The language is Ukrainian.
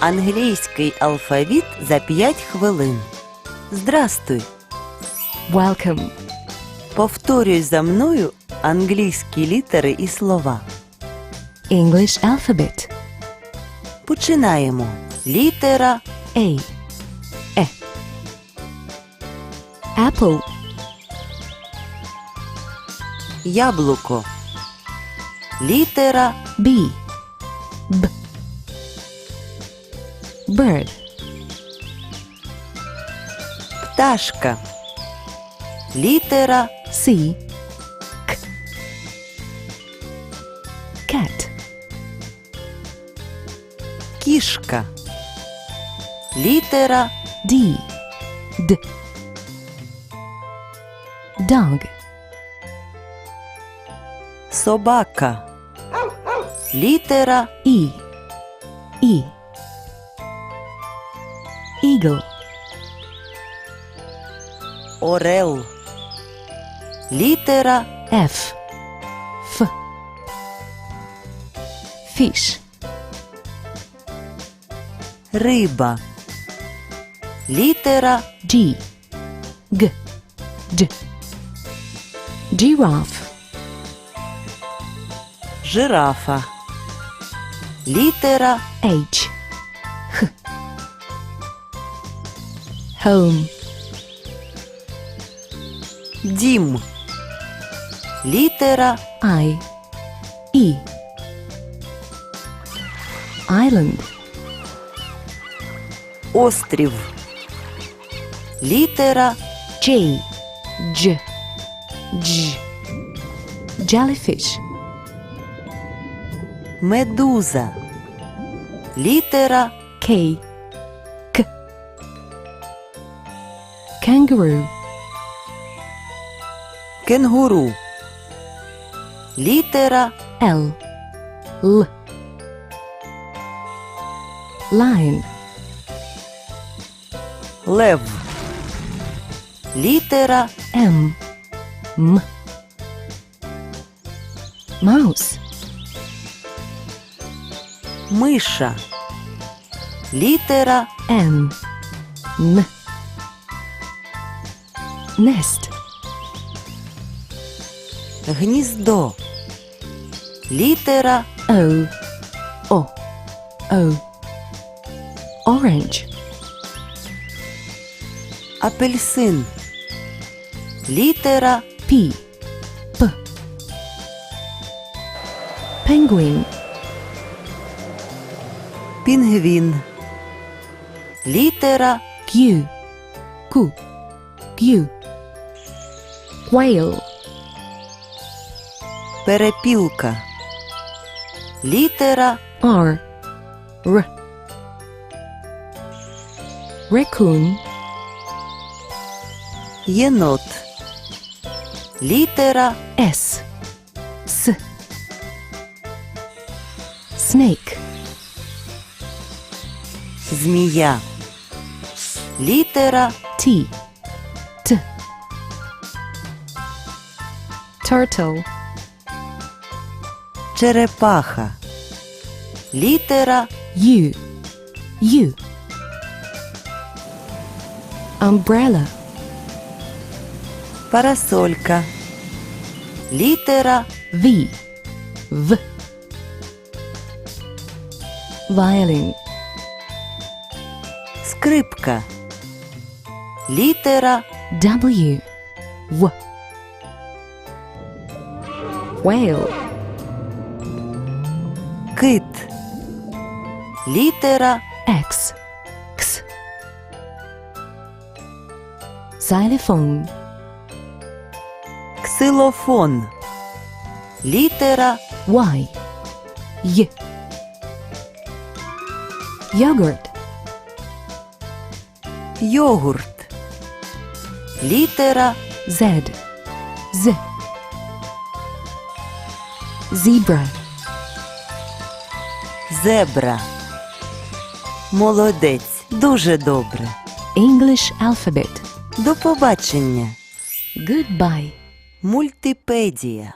Англійський алфавіт за 5 хвилин. Здрастуй! Welcome. Повторюй за мною англійські літери і слова. English alphabet. Починаємо. Літера A. E. Apple. яблуко. Літера B. Bird. пташка. Літера C. K. Cat. кішка. Літера D. D. Dog. собака. Літера E. E. Eagle. орел. Літера F. F. Fish. риба. Літера G. G. G. Giraffe. жирафа. Літера H. H. Home. дім. Літера I. E. Island. острів. Літера J. J. J. Jellyfish. медуза. Літера K. K. Kangaroo. кенгуру. Літера L. L. Lion. лев. Літера M. M. Mouse. миша. Літера N. N. Nest. гніздо. Літера O. O. O. Orange. апельсин. Літера P. P. Penguin. пінгвін. Літера Q. Q. Q. Whale. перепілка. Літера R. R. Raccoon. єнот. Літера S. S. Snake. змія. Літера T. T. Turtle. черепаха. Літера U. U. Umbrella. парасолька. Літера V. V. Violin. скрипка. Літера W. W. Whale. кит. Літера X. X. Xylophone. ксилофон. Літера Y. Y. Yogurt. йогурт. Літера Z. Z. Zebra. зебра. Молодець. Дуже добре. English alphabet. До побачення. Goodbye. Мультипедія.